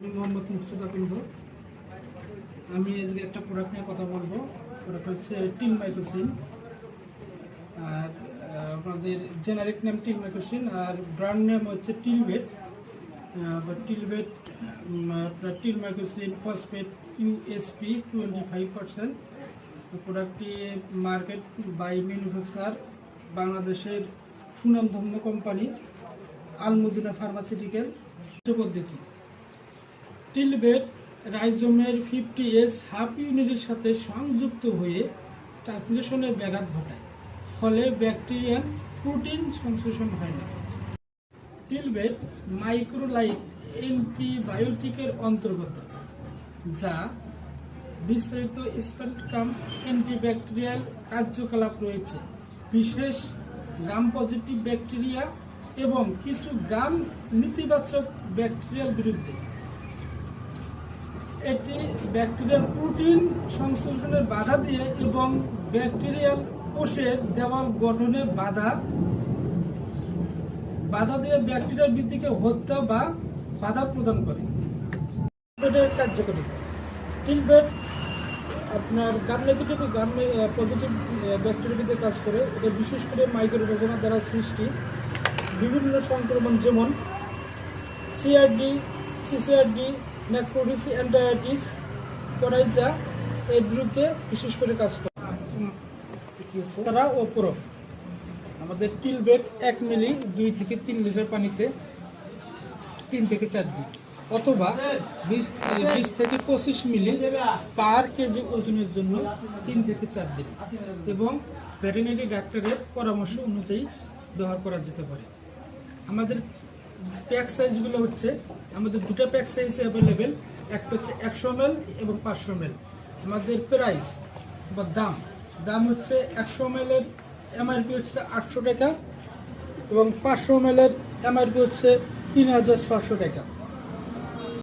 আমি মোহাম্মদ মুর্শিদা কুন্দ আমি আজকে একটা প্রোডাক্ট নিয়ে কথা বলব। প্রোডাক্ট হচ্ছে টিল মাইক্রোসিন আর আপনাদের জেনারিক নেম টিল মাইক্রোসিন আর ব্র্যান্ড নেম হচ্ছে টিলবেট বা টিলবেট আপনার tilmicosin phosphate USP twenty five percent প্রোডাক্টটি মার্কেট বাই ম্যানুফ্যাকচার বাংলাদেশের সুনামধন্য কোম্পানি আলমুদিনা ফার্মাসিউটিক্যাল পদ্ধতি টিলবেট রাইজোমের ফিফটি এস হাফ ইউনিটের সাথে সংযুক্ত হয়ে ট্রান্সলেশনের ব্যাঘাত ঘটায়। ফলে ব্যাকটেরিয়াল প্রোটিন সংশ্লেষণ হয় না। টিলবেট মাইক্রোলাইট অ্যান্টিবায়োটিকের অন্তর্গত, যা বিস্তারিত স্পেন্টকাম অ্যান্টিব্যাকটেরিয়াল কার্যকলাপ রয়েছে। বিশেষ গ্রাম পজিটিভ ব্যাকটেরিয়া এবং কিছু গ্রাম নেতিবাচক ব্যাকটেরিয়ার বিরুদ্ধে এটি ব্যাকটেরিয়াল প্রোটিন সংশ্লেষণের বাধা দিয়ে এবং ব্যাকটেরিয়াল কোষের দেওয়াল গঠনে বাধা বাধা দিয়ে ব্যাকটেরিয়ার বৃদ্ধিকে হত্যা বা বাধা প্রদান করে। কার্যকারিতা টিলবেট আপনার গাম নেগেটিভ গাম পজিটিভ ব্যাকটেরিয়াতে কাজ করে। এটা বিশেষ করে মাইক্রোরোজনা দ্বারা সৃষ্টি। বিভিন্ন সংক্রমণ যেমন সিআরডি সিসিআরডি ন্যাক্রোডিস অ্যান্ডাইটিস করাইজা এর বিরুদ্ধে বিশেষ করে কাজ করে। তারা ও প্রোপ আমাদের টিলবেট এক মিলি দুই থেকে তিন লিটার পানিতে তিন থেকে চার দিন। অথবা বিশ থেকে পঁচিশ মিলি পার কেজি ওজনের জন্য তিন থেকে চার দিন। এবং ভেটেরিনারি ডাক্তারের পরামর্শ অনুযায়ী ব্যবহার করা যেতে পারে। আমাদের প্যাক সাইজগুলো হচ্ছে আমাদের দুটো প্যাক সাইজ অ্যাভেলেবেল একটা হচ্ছে একশো এম এবং পাঁচশো এম আমাদের প্রাইস বা দাম দাম হচ্ছে একশো এম এমআরপি হচ্ছে আটশো টাকা এবং পাঁচশো এম এমআরপি হচ্ছে তিন হাজার ছশো টাকা।